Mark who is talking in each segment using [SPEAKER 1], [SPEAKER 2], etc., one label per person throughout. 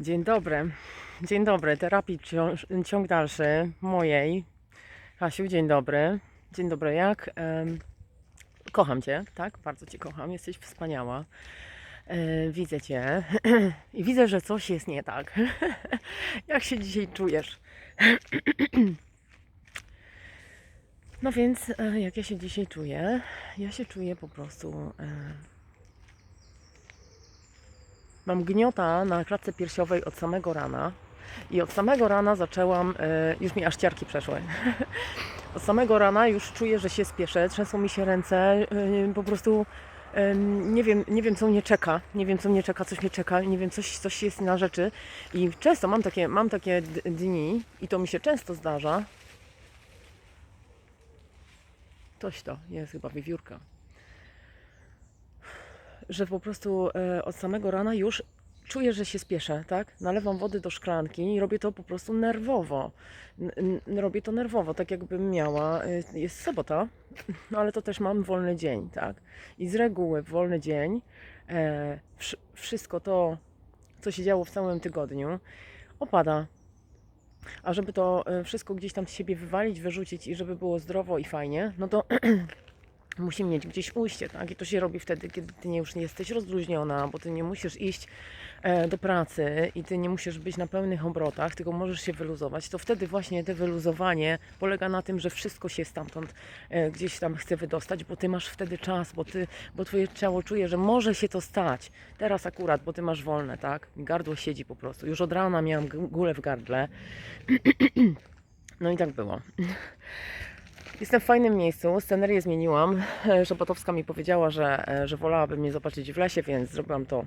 [SPEAKER 1] Dzień dobry. Dzień dobry. Terapii ciąg, ciąg dalszy mojej. Hasiu, dzień dobry. Dzień dobry, jak? Kocham Cię, tak? Bardzo Cię kocham. Jesteś wspaniała. E, widzę Cię i widzę, że coś jest nie tak. jak się dzisiaj czujesz? no więc, e, jak ja się dzisiaj czuję? Ja się czuję po prostu. Mam gniota na klatce piersiowej od samego rana. I od samego rana zaczęłam, e, już mi aż ciarki przeszły. Od samego rana już czuję, że się spieszę, trzęsą mi się ręce, e, po prostu e, nie wiem, nie wiem co mnie czeka, nie wiem co mnie czeka, coś mnie czeka, nie wiem, coś, coś jest na rzeczy. I często mam takie, mam takie dni i to mi się często zdarza. Coś to, jest chyba wiewiórka że po prostu e, od samego rana już czuję, że się spieszę, tak? Nalewam wody do szklanki i robię to po prostu nerwowo. N- robię to nerwowo, tak jakbym miała. e, Jest sobota, no ale to też mam wolny dzień, tak? I z reguły w wolny dzień e, wsz- wszystko to, co się działo w całym tygodniu, opada. A żeby to e, wszystko gdzieś tam z siebie wywalić, wyrzucić i żeby było zdrowo i fajnie, no to musi mieć gdzieś ujście, tak? I to się robi wtedy, kiedy ty nie, już nie jesteś rozluźniona, bo ty nie musisz iść e, do pracy i ty nie musisz być na pełnych obrotach, tylko możesz się wyluzować. To wtedy właśnie te wyluzowanie polega na tym, że wszystko się stamtąd e, gdzieś tam chce wydostać, bo ty masz wtedy czas, bo, ty, bo twoje ciało czuje, że może się to stać. Teraz akurat, bo ty masz wolne, tak? Gardło siedzi po prostu. Już od rana miałam gulę w gardle. No i tak było. Jestem w fajnym miejscu, scenerię zmieniłam. Szepotowska mi powiedziała, że, że wolałaby mnie zobaczyć w lesie, więc zrobiłam to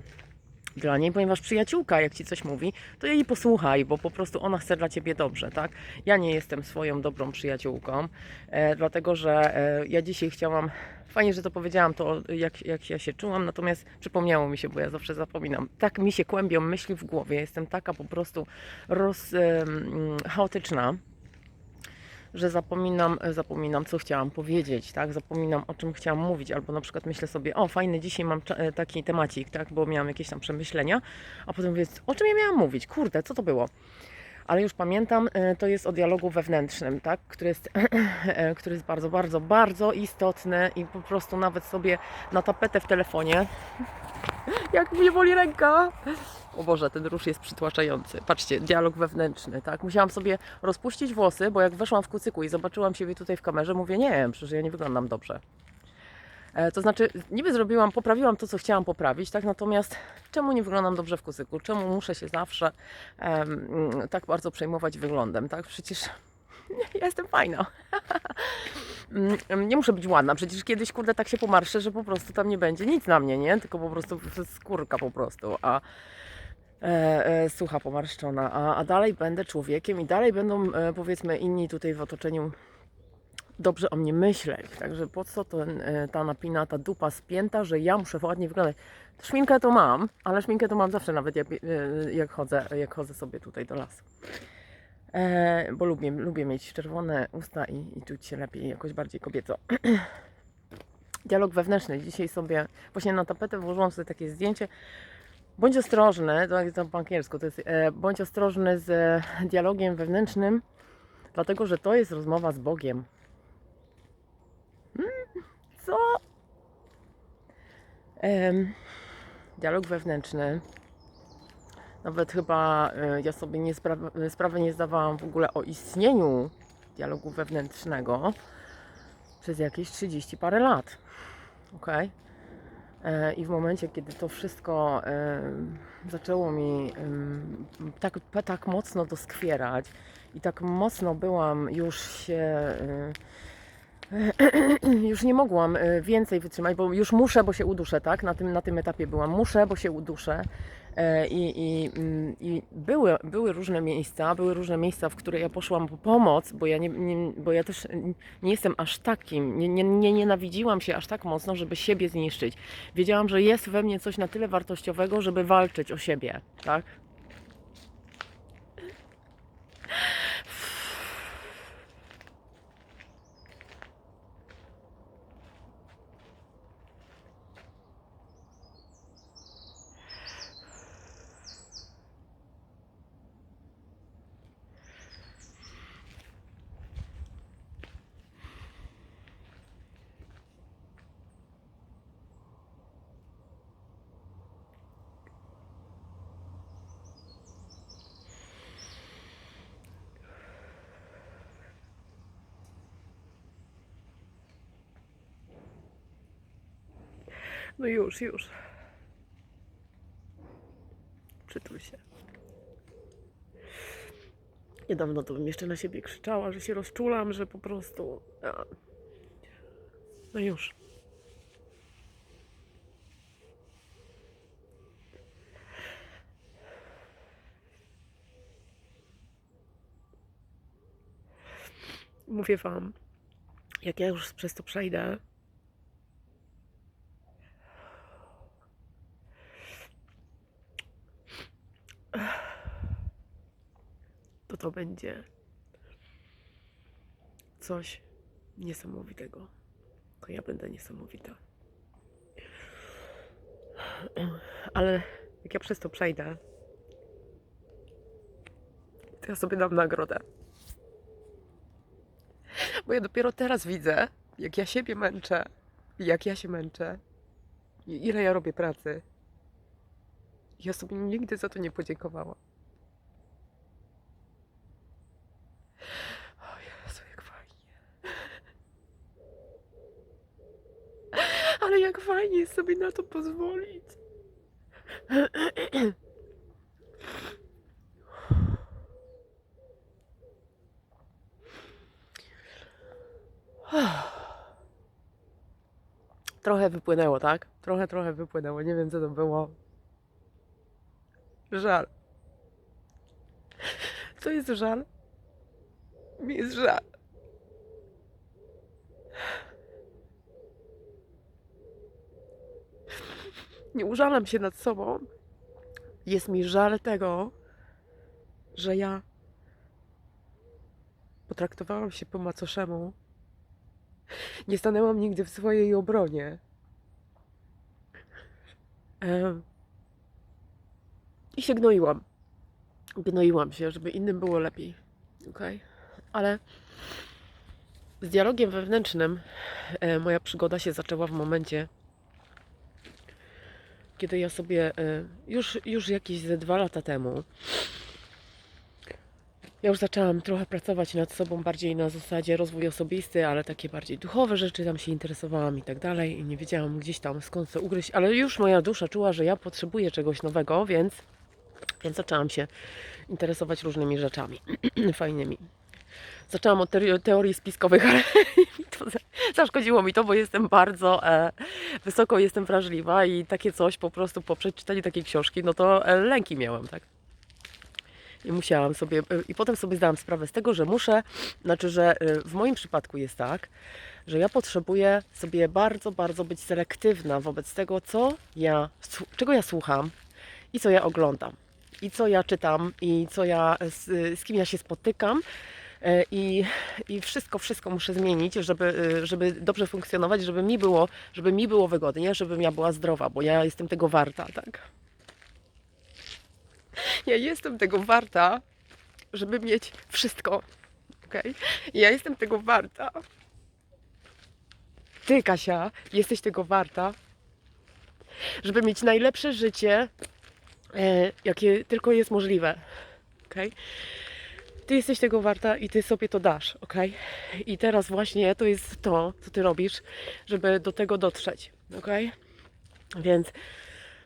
[SPEAKER 1] dla niej, ponieważ przyjaciółka, jak ci coś mówi, to jej posłuchaj, bo po prostu ona chce dla ciebie dobrze, tak? Ja nie jestem swoją dobrą przyjaciółką, e, dlatego że e, ja dzisiaj chciałam. Fajnie, że to powiedziałam, to jak, jak ja się czułam, natomiast przypomniało mi się, bo ja zawsze zapominam. Tak mi się kłębią myśli w głowie, jestem taka po prostu roz, em, chaotyczna że zapominam, zapominam, co chciałam powiedzieć, tak? Zapominam, o czym chciałam mówić, albo na przykład myślę sobie, o fajny, dzisiaj mam e, taki temacik, tak? Bo miałam jakieś tam przemyślenia, a potem mówię, o czym ja miałam mówić? Kurde, co to było? Ale już pamiętam, e, to jest o dialogu wewnętrznym, tak? Który jest, e, który jest bardzo, bardzo, bardzo istotny i po prostu nawet sobie na tapetę w telefonie, jak mnie boli ręka, o Boże, ten róż jest przytłaczający. Patrzcie, dialog wewnętrzny, tak? Musiałam sobie rozpuścić włosy, bo jak weszłam w kucyku i zobaczyłam siebie tutaj w kamerze, mówię, nie, przecież ja nie wyglądam dobrze. E, to znaczy, niby zrobiłam, poprawiłam to, co chciałam poprawić, tak? Natomiast czemu nie wyglądam dobrze w kucyku? Czemu muszę się zawsze tak bardzo przejmować wyglądem, tak? Przecież ja jestem fajna. Nie muszę być ładna, przecież kiedyś, kurde, tak się pomarszę, że po prostu tam nie będzie nic na mnie, nie? Tylko po prostu skórka po prostu, a e, e, sucha pomarszczona, a, a dalej będę człowiekiem i dalej będą e, powiedzmy inni tutaj w otoczeniu dobrze o mnie myśleć. Także po co ten, e, ta napina, ta dupa spięta, że ja muszę ładnie wyglądać. Szminkę to mam, ale szminkę to mam zawsze nawet jak, e, jak, chodzę, jak chodzę sobie tutaj do lasu. E, bo lubię, lubię mieć czerwone usta i, i czuć się lepiej, jakoś bardziej kobieco. Dialog wewnętrzny. Dzisiaj sobie właśnie na tapetę włożyłam sobie takie zdjęcie. Bądź ostrożny, to jest po angielsku, to jest e, bądź ostrożny z e, dialogiem wewnętrznym, dlatego że to jest rozmowa z Bogiem. Mm, co? Dialog wewnętrzny. Nawet chyba e, ja sobie nie spra- sprawy nie zdawałam w ogóle o istnieniu dialogu wewnętrznego przez jakieś 30 parę lat. Okej. E, I w momencie, kiedy to wszystko e, zaczęło mi tak, tak mocno doskwierać i tak mocno byłam już się. e, już nie mogłam e, więcej wytrzymać, bo już muszę, bo się uduszę, tak? Na tym, na tym etapie byłam. Muszę, bo się uduszę. E, I, i, mm, i były, były różne miejsca, były różne miejsca, w które ja poszłam po pomoc, bo ja, nie, nie, bo ja też nie jestem aż takim, nie, nie, nie nienawidziłam się aż tak mocno, żeby siebie zniszczyć. Wiedziałam, że jest we mnie coś na tyle wartościowego, żeby walczyć o siebie, tak? No już, już. Przytul się. Niedawno to bym jeszcze na siebie krzyczała, że się rozczulam, że po prostu. No już. Mówię wam, jak ja już przez to przejdę, to to będzie coś niesamowitego. To ja będę niesamowita. Ale jak ja przez to przejdę, to ja sobie dam nagrodę. Bo ja dopiero teraz widzę, jak ja siebie męczę, jak ja się męczę, ile ja robię pracy. Ja sobie nigdy za to nie podziękowałam. O Jezu, jak fajnie. Ale jak fajnie sobie na to pozwolić. Trochę wypłynęło, tak? Trochę, trochę wypłynęło. Nie wiem, co to było. Żal. Co jest żal? Mi jest żal. Nie użalam się nad sobą. Jest mi żal tego, że ja potraktowałam się po macoszemu. Nie stanęłam nigdy w swojej obronie. Em, I się gnoiłam. Gnoiłam się, żeby innym było lepiej. Okej? Ale z dialogiem wewnętrznym e, moja przygoda się zaczęła w momencie, kiedy ja sobie e, już, już jakieś ze dwa lata temu ja już zaczęłam trochę pracować nad sobą bardziej na zasadzie rozwój osobisty, ale takie bardziej duchowe rzeczy tam się interesowałam i tak dalej i nie wiedziałam gdzieś tam skąd to ugryźć, ale już moja dusza czuła, że ja potrzebuję czegoś nowego, więc, więc zaczęłam się interesować różnymi rzeczami fajnymi. Zaczęłam od teorii, spiskowych, ale zaszkodziło mi to, bo jestem bardzo e, wysoko jestem wrażliwa i takie coś po prostu po przeczytaniu takiej książki, no to e, lęki miałam, tak? I musiałam sobie, i potem sobie zdałam sprawę z tego, że muszę, znaczy, że y, w moim przypadku jest tak, że ja potrzebuję sobie bardzo, bardzo być selektywna wobec tego, co ja, czego ja słucham i co ja oglądam. I co ja czytam, i co ja, z, z kim ja się spotykam. E, I, I wszystko, wszystko muszę zmienić, żeby, y, żeby dobrze funkcjonować, żeby mi było, żeby mi było wygodnie, żebym ja była zdrowa, bo ja jestem tego warta, tak? Ja jestem tego warta, żeby mieć wszystko. Okej? Ja jestem tego warta. Ty, Kasia, jesteś tego warta, żeby mieć najlepsze życie, e, jakie tylko jest możliwe. Okej? Ty jesteś tego warta i ty sobie to dasz, ok? I teraz właśnie to jest to, co ty robisz, żeby do tego dotrzeć, ok? Więc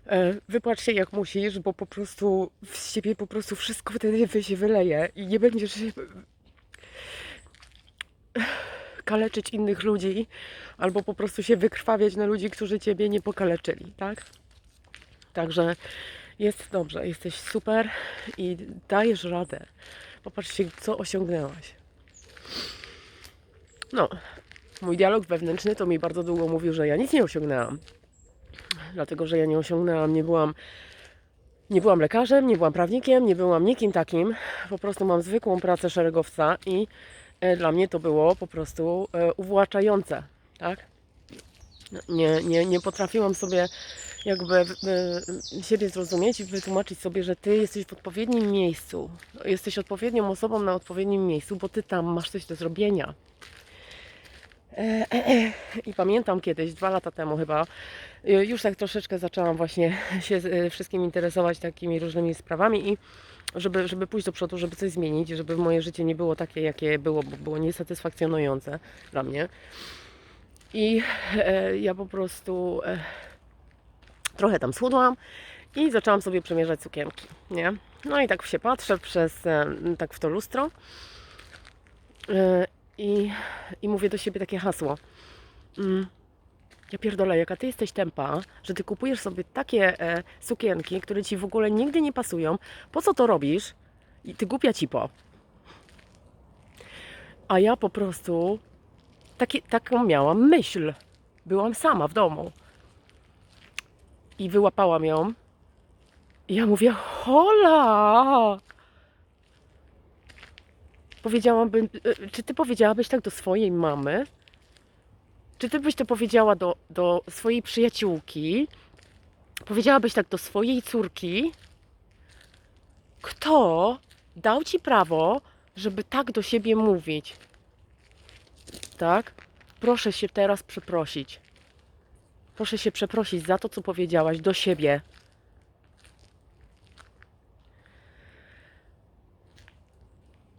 [SPEAKER 1] E, Wypłacz się jak musisz, bo po prostu z siebie po prostu wszystko wtedy się wyleje i nie będziesz się kaleczyć innych ludzi albo po prostu się wykrwawiać na ludzi, którzy ciebie nie pokaleczyli, tak? Także jest dobrze, jesteś super i dajesz radę. Popatrzcie, co osiągnęłaś. No, mój dialog wewnętrzny to mi bardzo długo mówił, że ja nic nie osiągnęłam dlatego że ja nie osiągnęłam, nie byłam, nie byłam lekarzem, nie byłam prawnikiem, nie byłam nikim takim. Po prostu mam zwykłą pracę szeregowca i e, dla mnie to było po prostu e, uwłaczające, tak? Nie, nie, nie potrafiłam sobie jakby e, siebie zrozumieć i wytłumaczyć sobie, że ty jesteś w odpowiednim miejscu. Jesteś odpowiednią osobą na odpowiednim miejscu, bo ty tam masz coś do zrobienia. E, e. I pamiętam kiedyś, dwa lata temu chyba, już tak troszeczkę zaczęłam właśnie się wszystkim interesować takimi różnymi sprawami i żeby, żeby pójść do przodu, żeby coś zmienić, żeby moje życie nie było takie, jakie było, bo było niesatysfakcjonujące dla mnie. I ja po prostu Trochę tam schudłam i zaczęłam sobie przemierzać sukienki, nie? No i tak się patrzę przez, e, tak w to lustro e, i, i mówię do siebie takie hasło. Mm, ja pierdolę, jaka ty jesteś tempa, że ty kupujesz sobie takie e, sukienki, które ci w ogóle nigdy nie pasują. Po co to robisz? I ty głupia cipo. A ja po prostu taki, taką miałam myśl. Byłam sama w domu. I wyłapałam ją. I ja mówię, hola! Powiedziałabym, e, czy ty powiedziałabyś tak do swojej mamy? Czy ty byś to powiedziała do, do swojej przyjaciółki? Powiedziałabyś tak do swojej córki? Kto dał ci prawo, żeby tak do siebie mówić? Tak? Proszę się teraz przeprosić. Proszę się przeprosić za to, co powiedziałaś do siebie.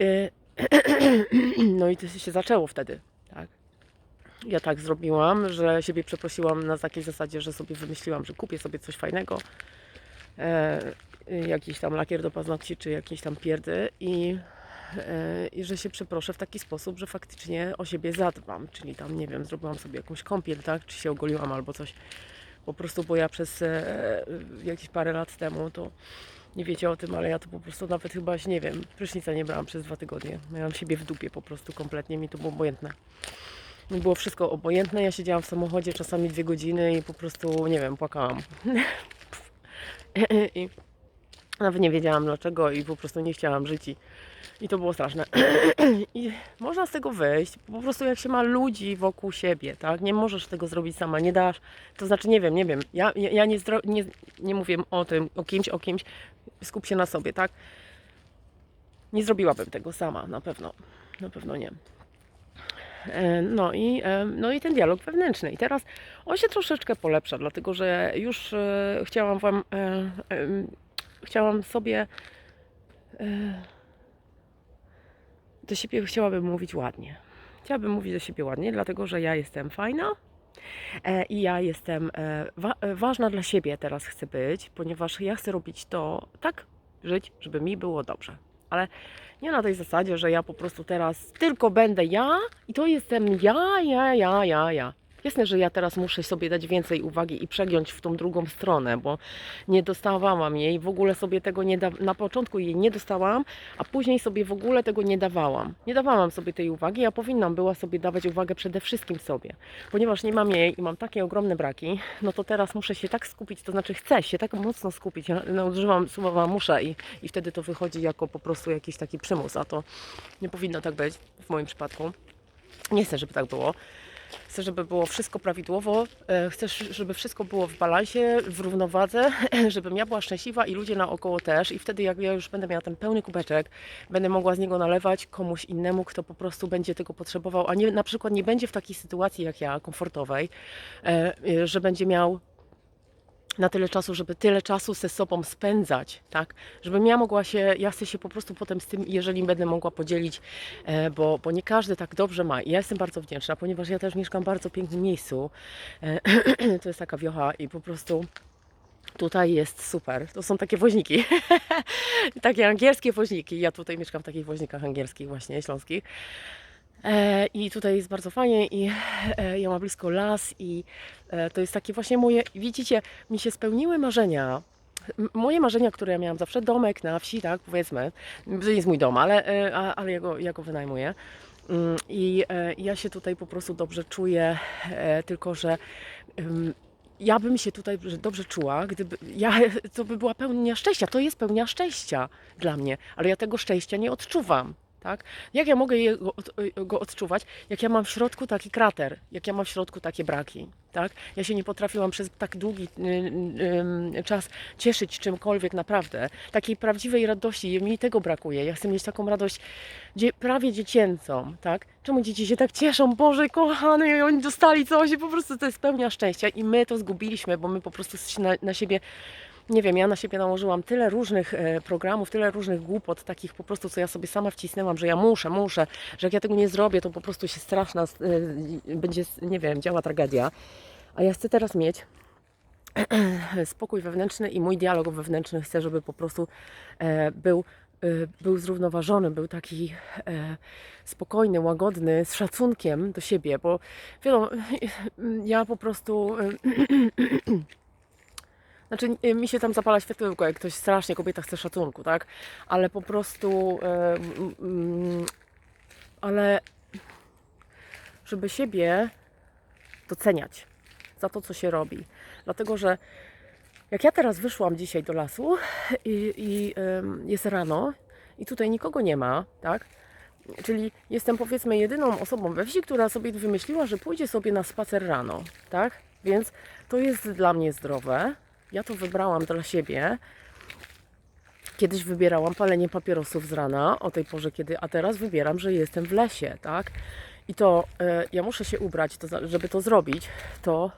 [SPEAKER 1] Y, No i to się zaczęło wtedy, tak? Ja tak zrobiłam, że siebie przeprosiłam na takiej zasadzie, że sobie wymyśliłam, że kupię sobie coś fajnego, e, jakiś tam lakier do paznokci, czy jakieś tam pierdy i, i że się przeproszę w taki sposób, że faktycznie o siebie zadbam, czyli tam, nie wiem, zrobiłam sobie jakąś kąpiel, tak, czy się ogoliłam albo coś, po prostu, bo ja przez e, jakieś parę lat temu to nie wiecie o tym, ale ja to po prostu nawet chyba, nie wiem, prysznica nie brałam przez dwa tygodnie. Miałam siebie w dupie po prostu kompletnie, mi to było obojętne. Mi było wszystko obojętne, ja siedziałam w samochodzie czasami dwie godziny i po prostu, nie wiem, płakałam. I nawet nie wiedziałam dlaczego i po prostu nie chciałam żyć i, i to było straszne. I można z tego wyjść, po prostu jak się ma ludzi wokół siebie, tak? Nie możesz tego zrobić sama, nie dasz. To znaczy, nie wiem, nie wiem, ja, ja, nie, nie, nie mówię o tym, o kimś, o kimś, skup się na sobie, tak? Nie zrobiłabym tego sama, na pewno. Na pewno nie. E, No i, e, no i ten dialog wewnętrzny. I teraz on się troszeczkę polepsza, dlatego że już e, chciałam Wam, chciałam sobie do siebie chciałabym mówić ładnie. Chciałabym mówić do siebie ładnie, dlatego że ja jestem fajna e, i ja jestem e, wa e, ważna dla siebie teraz chcę być, ponieważ ja chcę robić to tak, żyć, żeby mi było dobrze. Ale nie na tej zasadzie, że ja po prostu teraz tylko będę ja i to jestem ja, ja, ja, ja, ja. Jasne, że ja teraz muszę sobie dać więcej uwagi i przegiąć w tą drugą stronę, bo nie dostawałam jej, w ogóle sobie tego nie da... na początku jej nie dostałam, a później sobie w ogóle tego nie dawałam. Nie dawałam sobie tej uwagi, ja powinnam była sobie dawać uwagę przede wszystkim sobie. Ponieważ nie mam jej i mam takie ogromne braki, no to teraz muszę się tak skupić, to znaczy chcę się tak mocno skupić, no, używam słowa muszę i, i wtedy to wychodzi jako po prostu jakiś taki przymus, a to nie powinno tak być w moim przypadku. Nie chcę, żeby tak było. Chcę, żeby było wszystko prawidłowo. e, Chcę, żeby wszystko było w balansie, w równowadze, żebym ja była szczęśliwa i ludzie naokoło też. I wtedy, jak ja już będę miała ten pełny kubeczek, będę mogła z niego nalewać komuś innemu, kto po prostu będzie tego potrzebował, a nie, na przykład nie będzie w takiej sytuacji jak ja, komfortowej, e, e, że będzie miał na tyle czasu, żeby tyle czasu ze sobą spędzać, tak? Żebym ja mogła się, ja chcę się po prostu potem z tym, jeżeli będę mogła podzielić, e, bo, bo nie każdy tak dobrze ma. I ja jestem bardzo wdzięczna, ponieważ ja też mieszkam w bardzo pięknym miejscu. E, to jest taka wiocha i po prostu tutaj jest super. To są takie woźniki. takie angielskie woźniki. Ja tutaj mieszkam w takich woźnikach angielskich właśnie, śląskich. E, I tutaj jest bardzo fajnie i e, ja mam blisko las i e, to jest takie właśnie moje, widzicie, mi się spełniły marzenia. Moje marzenia, które ja miałam zawsze, domek na wsi, tak, powiedzmy, to nie jest mój dom, ale, ale ja go, ja go wynajmuję. Mm, I ja się tutaj po prostu dobrze czuję, tylko że ja bym się tutaj dobrze czuła, gdyby ja, to by była pełnia szczęścia. To jest pełnia szczęścia dla mnie, ale ja tego szczęścia nie odczuwam. Tak? Jak ja mogę je, go, od- go odczuwać, jak ja mam w środku taki krater, jak ja mam w środku takie braki, tak? Ja się nie potrafiłam przez tak długi y, y, y, czas cieszyć czymkolwiek naprawdę. Takiej prawdziwej radości, mi tego brakuje. Ja chcę mieć taką radość prawie dziecięcą, tak? Czemu dzieci się tak cieszą? Boże, kochany, oni dostali coś i po prostu to jest pełnia szczęścia i my to zgubiliśmy, bo my po prostu na, na siebie nie wiem, ja na siebie nałożyłam tyle różnych e, programów, tyle różnych głupot, takich po prostu, co ja sobie sama wcisnęłam, że ja muszę, muszę, że jak ja tego nie zrobię, to po prostu się straszna, e, będzie, nie wiem, działa tragedia. A ja chcę teraz mieć spokój wewnętrzny i mój dialog wewnętrzny chcę, żeby po prostu e, był, był zrównoważony, był taki spokojny, łagodny, z szacunkiem do siebie, bo wiadomo, ja po prostu. znaczy, e, mi się tam zapala światełko, jak ktoś strasznie, kobieta chce szacunku, tak? Ale po prostu. Mm, mm, ale żeby siebie doceniać za to, co się robi. Dlatego, że jak ja teraz wyszłam dzisiaj do lasu i, i jest rano i tutaj nikogo nie ma, tak? Czyli jestem powiedzmy jedyną osobą we wsi, która sobie wymyśliła, że pójdzie sobie na spacer rano, tak? Więc to jest dla mnie zdrowe. Ja to wybrałam dla siebie. Kiedyś wybierałam palenie papierosów z rana o tej porze, kiedy, a teraz wybieram, że jestem w lesie, tak? I to e, ja muszę się ubrać, to, żeby to zrobić, to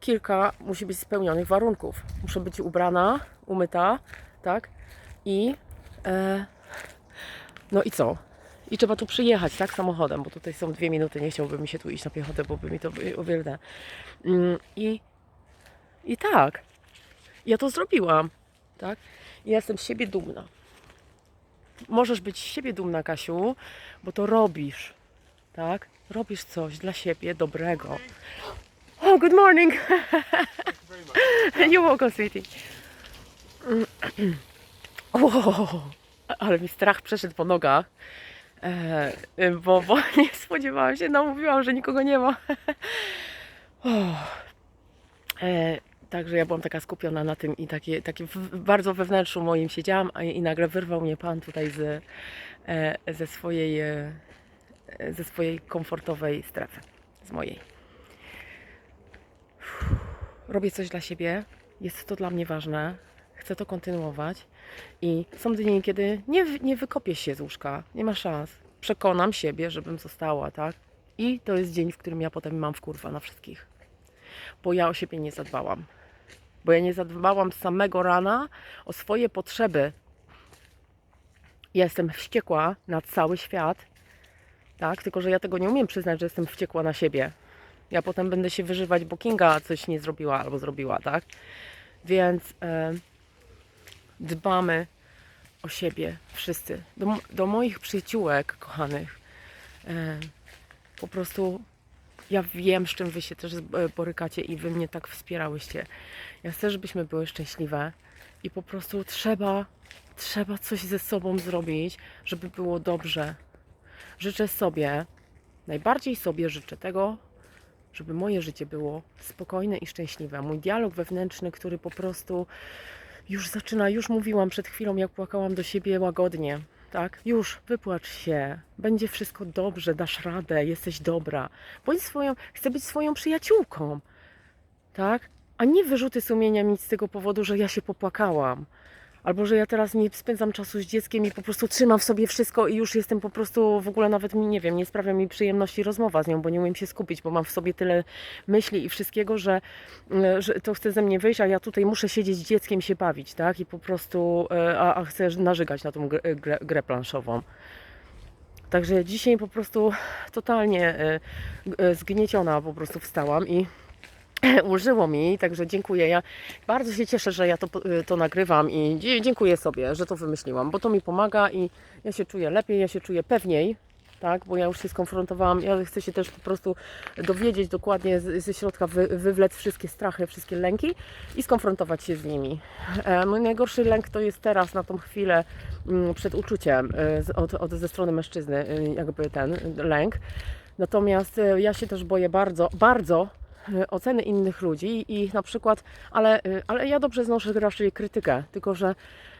[SPEAKER 1] kilka musi być spełnionych warunków. Muszę być ubrana, umyta, tak? I e, no i co? I trzeba tu przyjechać, tak? Samochodem, bo tutaj są dwie minuty. Nie chciałbym mi się tu iść na piechotę, bo by mi to o wiele. Mm, I, I tak. Ja to zrobiłam, tak? I ja jestem z siebie dumna. Możesz być z siebie dumna, Kasiu, bo to robisz, tak? Robisz coś dla siebie dobrego. Oh, good morning. You're welcome, sweetie. Wow, ale mi strach przeszedł po nogach, e, bo, bo nie spodziewałam się, no mówiłam, że nikogo nie ma. Oh. Także ja byłam taka skupiona na tym i takie, takie w, bardzo we wnętrzu moim siedziałam a, i nagle wyrwał mnie Pan tutaj z, e, ze, swojej, e, ze swojej komfortowej strefy, z mojej. Robię coś dla siebie, jest to dla mnie ważne, chcę to kontynuować i są dni, kiedy nie, nie wykopię się z łóżka, nie ma szans. Przekonam siebie, żebym została, tak? I to jest dzień, w którym ja potem mam wkurwa na wszystkich. Bo ja o siebie nie zadbałam. Bo ja nie zadbałam z samego rana o swoje potrzeby. Ja jestem wściekła na cały świat, tak? Tylko, że ja tego nie umiem przyznać, że jestem wściekła na siebie. Ja potem będę się wyżywać, bo Kinga coś nie zrobiła albo zrobiła, tak? Więc e, dbamy o siebie wszyscy. Do, do moich przyjaciółek kochanych. E, po prostu ja wiem, z czym wy się też e, borykacie i wy mnie tak wspierałyście. Ja chcę, żebyśmy były szczęśliwe i po prostu trzeba, trzeba coś ze sobą zrobić, żeby było dobrze. Życzę sobie, najbardziej sobie życzę tego, żeby moje życie było spokojne i szczęśliwe. Mój dialog wewnętrzny, który po prostu już zaczyna, już mówiłam przed chwilą, jak płakałam do siebie łagodnie. Tak, już wypłacz się, będzie wszystko dobrze, dasz radę, jesteś dobra. Bądź swoją, chcę być swoją przyjaciółką, tak? A nie wyrzuty sumienia mieć z tego powodu, że ja się popłakałam. Albo że ja teraz nie spędzam czasu z dzieckiem i po prostu trzymam w sobie wszystko i już jestem po prostu w ogóle nawet mi nie wiem, nie sprawia mi przyjemności rozmowa z nią, bo nie umiem się skupić, bo mam w sobie tyle myśli i wszystkiego, że, e, że to chce ze mnie wyjść, a ja tutaj muszę siedzieć z dzieckiem się bawić, tak? I po prostu, e, a, a chcę narzygać na tą grę, grę, grę planszową. Także dzisiaj po prostu totalnie e, e, zgnieciona po prostu wstałam i ulżyło mi, także dziękuję. Ja bardzo się cieszę, że ja to, to nagrywam i dziękuję sobie, że to wymyśliłam, bo to mi pomaga i ja się czuję lepiej, ja się czuję pewniej, tak, bo ja już się skonfrontowałam, ja chcę się też po prostu dowiedzieć dokładnie ze środka, wy, wywlec wszystkie strachy, wszystkie lęki i skonfrontować się z nimi. E, mój najgorszy lęk to jest teraz, na tą chwilę mm, przed uczuciem z- od, od, ze strony mężczyzny, e, jakby ten lęk. Natomiast ja się też boję bardzo, bardzo oceny innych ludzi i na przykład, ale, e, ale ja dobrze znoszę raczej krytykę, tylko że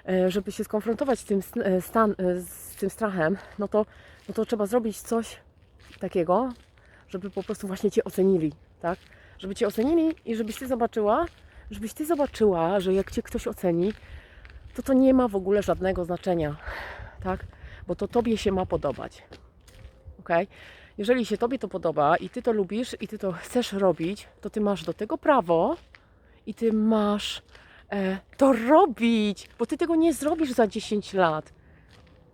[SPEAKER 1] e, żeby się skonfrontować z tym, stan, z tym strachem, no to, no to trzeba zrobić coś takiego, żeby po prostu właśnie Cię ocenili, tak? Żeby Cię ocenili i żebyś Ty zobaczyła, żebyś Ty zobaczyła, że jak Cię ktoś oceni, to to nie ma w ogóle żadnego znaczenia, tak? Bo to Tobie się ma podobać, ok? Jeżeli się Tobie to podoba i Ty to lubisz i Ty to chcesz robić, to Ty masz do tego prawo i Ty masz e, to robić, bo Ty tego nie zrobisz za 10 lat.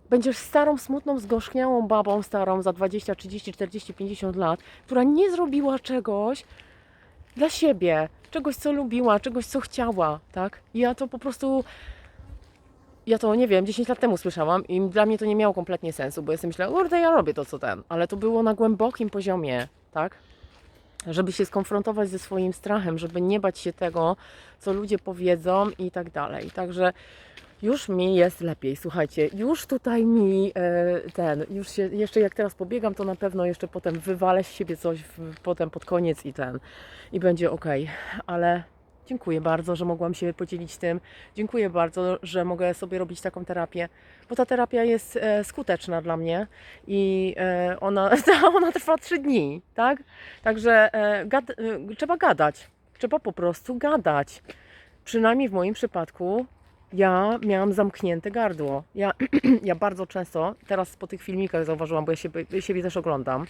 [SPEAKER 1] Będziesz starą, smutną, zgorzkniałą babą starą za 20, 30, 40, 50 lat, która nie zrobiła czegoś, dla siebie, czegoś, co lubiła, czegoś, co chciała, tak? Ja to po prostu, ja to nie wiem, 10 lat temu słyszałam i dla mnie to nie miało kompletnie sensu, bo sobie myślałam, kurde, ja robię to, co ten, ale to było na głębokim poziomie, tak? Żeby się skonfrontować ze swoim strachem, żeby nie bać się tego, co ludzie powiedzą i tak dalej. Także już mi jest lepiej, słuchajcie, już tutaj mi e, ten, już się, jeszcze jak teraz pobiegam, to na pewno jeszcze potem wywalę z siebie coś w, potem pod koniec i ten, i będzie ok, ale dziękuję bardzo, że mogłam się podzielić tym, dziękuję bardzo, że mogę sobie robić taką terapię, bo ta terapia jest e, skuteczna dla mnie i e, ona, ona trwa trzy dni, tak? Także e, gad, trzeba gadać, trzeba po prostu gadać. Przynajmniej w moim przypadku ja miałam zamknięte gardło. Ja, ja bardzo często, teraz po tych filmikach zauważyłam, bo ja siebie, siebie też oglądam,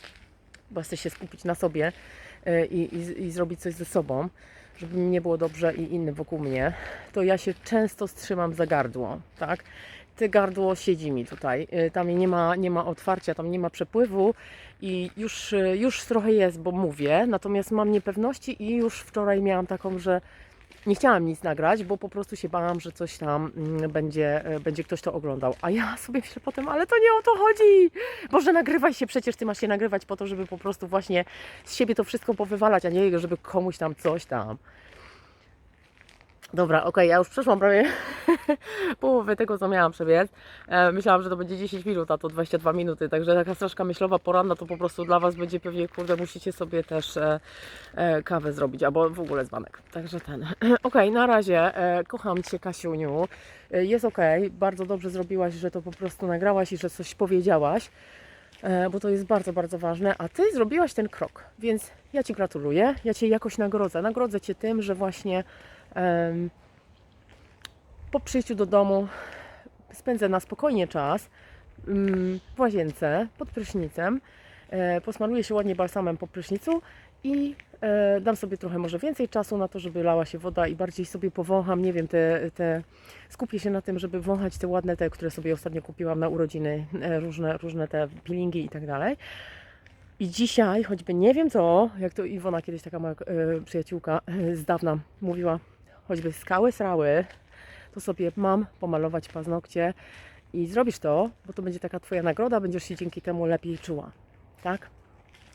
[SPEAKER 1] bo chcę się skupić na sobie i, i, i zrobić coś ze sobą, żeby mi nie było dobrze i innym wokół mnie, to ja się często strzymam za gardło, tak? Te gardło siedzi mi tutaj, e, tam nie ma, nie ma otwarcia, tam nie ma przepływu i już, e, już trochę jest, bo mówię, natomiast mam niepewności i już wczoraj miałam taką, że nie chciałam nic nagrać, bo po prostu się bałam, że coś tam mm, będzie, e, będzie ktoś to oglądał. A ja sobie myślę potem, ale to nie o to chodzi. Boże, nagrywaj się, przecież ty masz się nagrywać po to, żeby po prostu właśnie z siebie to wszystko powywalać, a nie żeby komuś tam coś tam. Dobra, okej, ja już przeszłam prawie połowę tego, co miałam przebiec. E, myślałam, że to będzie 10 minut, a to 22 minuty, także taka straszka myślowa poranna to po prostu dla Was będzie pewnie, kurde, musicie sobie też e, e, kawę zrobić, albo w ogóle dzbanek. Także ten. okej, na razie, e, kocham Cię, Kasiuniu. E, jest okej, bardzo dobrze zrobiłaś, że to po prostu nagrałaś i że coś powiedziałaś, e, bo to jest bardzo, bardzo ważne, a Ty zrobiłaś ten krok, więc ja Ci gratuluję, ja Cię jakoś nagrodzę. Nagrodzę Cię tym, że właśnie po przyjściu do domu spędzę na spokojnie czas mm, w łazience pod prysznicem. E, posmaruję się ładnie balsamem po prysznicu i e, dam sobie trochę może więcej czasu na to, żeby lała się woda i bardziej sobie powącham, nie wiem, te, te skupię się na tym, żeby wąchać te ładne te, które sobie ostatnio kupiłam na urodziny, e, różne, różne te peelingi i tak dalej. I dzisiaj, choćby nie wiem co, jak to Iwona kiedyś taka moja przyjaciółka z dawna mówiła, choćby skały srały, to sobie mam pomalować paznokcie i zrobisz to, bo to będzie taka Twoja nagroda, będziesz się dzięki temu lepiej czuła. Tak?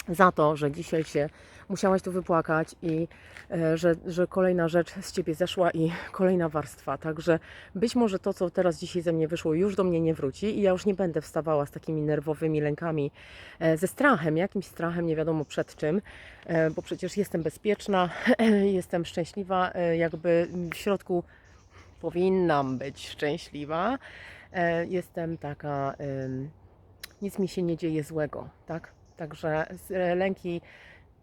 [SPEAKER 1] Za to, że dzisiaj się musiałaś tu wypłakać i e, że, że kolejna rzecz z Ciebie zeszła i kolejna warstwa. Także być może to, co teraz dzisiaj ze mnie wyszło, już do mnie nie wróci i ja już nie będę wstawała z takimi nerwowymi lękami, e, ze strachem, jakimś strachem, nie wiadomo przed czym, e, bo przecież jestem bezpieczna, jestem szczęśliwa, jakby w środku powinnam być szczęśliwa. Jestem taka, nic mi się nie dzieje złego, tak? Także e, lęki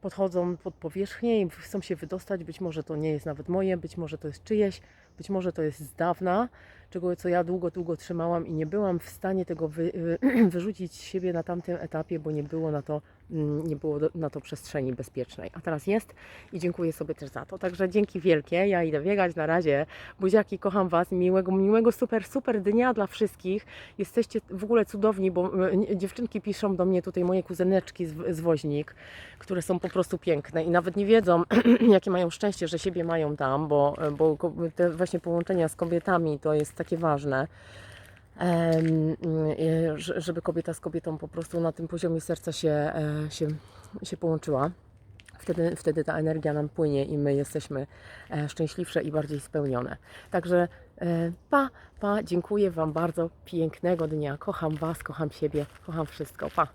[SPEAKER 1] podchodzą pod powierzchnię i chcą się wydostać. Być może to nie jest nawet moje, być może to jest czyjeś, być może to jest z dawna, czego co ja długo, długo trzymałam i nie byłam w stanie tego wy, wyrzucić z siebie na tamtym etapie, bo nie było na to, nie było na to przestrzeni bezpiecznej. A teraz jest i dziękuję sobie też za to. Także dzięki wielkie. Ja idę biegać na razie. Buziaki, kocham Was. Miłego, miłego, super, super dnia dla wszystkich. Jesteście w ogóle cudowni, bo e, dziewczynki piszą do mnie tutaj moje kuzyneczki z, z Woźnik, które są po prostu piękne i nawet nie wiedzą, jakie mają szczęście, że siebie mają tam, bo, bo ko- te właśnie połączenia z kobietami to jest takie ważne. E, że- żeby kobieta z kobietą po prostu na tym poziomie serca się, e, się, się połączyła. Wtedy, wtedy ta energia nam płynie i my jesteśmy e, szczęśliwsze i bardziej spełnione. Także e, pa, pa, dziękuję Wam bardzo. Pięknego dnia. Kocham Was, kocham siebie, kocham wszystko. Pa.